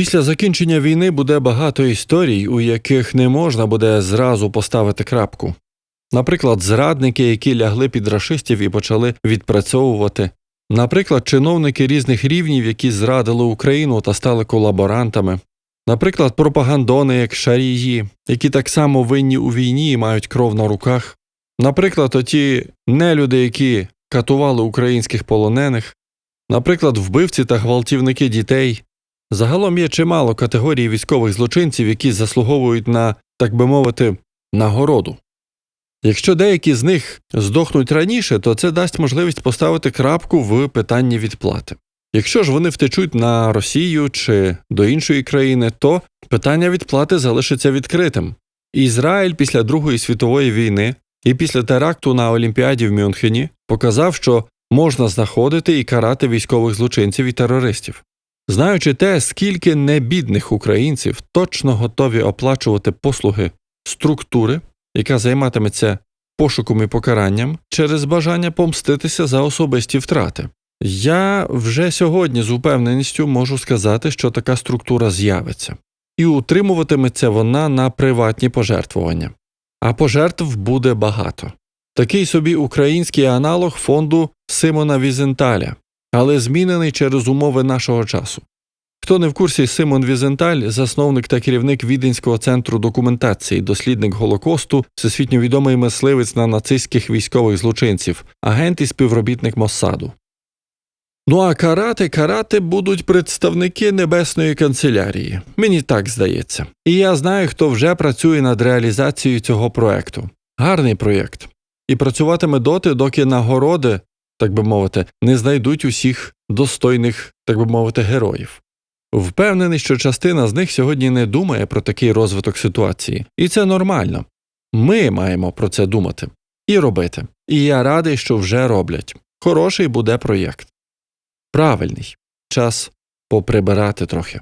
Після закінчення війни буде багато історій, у яких не можна буде зразу поставити крапку. Наприклад, зрадники, які лягли під рашистів і почали відпрацьовувати, наприклад, чиновники різних рівнів, які зрадили Україну та стали колаборантами, наприклад, пропагандони, як шарії, які так само винні у війні і мають кров на руках, наприклад, оті нелюди, які катували українських полонених, наприклад, вбивці та гвалтівники дітей. Загалом є чимало категорій військових злочинців, які заслуговують на, так би мовити, нагороду. Якщо деякі з них здохнуть раніше, то це дасть можливість поставити крапку в питанні відплати. Якщо ж вони втечуть на Росію чи до іншої країни, то питання відплати залишиться відкритим. Ізраїль після Другої світової війни і після теракту на Олімпіаді в Мюнхені показав, що можна знаходити і карати військових злочинців і терористів. Знаючи те, скільки небідних українців точно готові оплачувати послуги структури, яка займатиметься пошуком і покаранням через бажання помститися за особисті втрати. Я вже сьогодні з упевненістю можу сказати, що така структура з'явиться, і утримуватиметься вона на приватні пожертвування. А пожертв буде багато. Такий собі український аналог фонду Симона Візенталя, але змінений через умови нашого часу. Хто не в курсі, Симон Візенталь, засновник та керівник Віденського центру документації, дослідник Голокосту, всесвітньо відомий мисливець на нацистських військових злочинців, агент і співробітник Моссаду. Ну а карати карати будуть представники Небесної канцелярії. Мені так здається. І я знаю, хто вже працює над реалізацією цього проекту. Гарний проєкт. І працюватиме доти, доки нагороди, так би мовити, не знайдуть усіх достойних, так би мовити, героїв. Впевнений, що частина з них сьогодні не думає про такий розвиток ситуації, і це нормально. Ми маємо про це думати і робити. І я радий, що вже роблять. Хороший буде проєкт. Правильний час поприбирати трохи.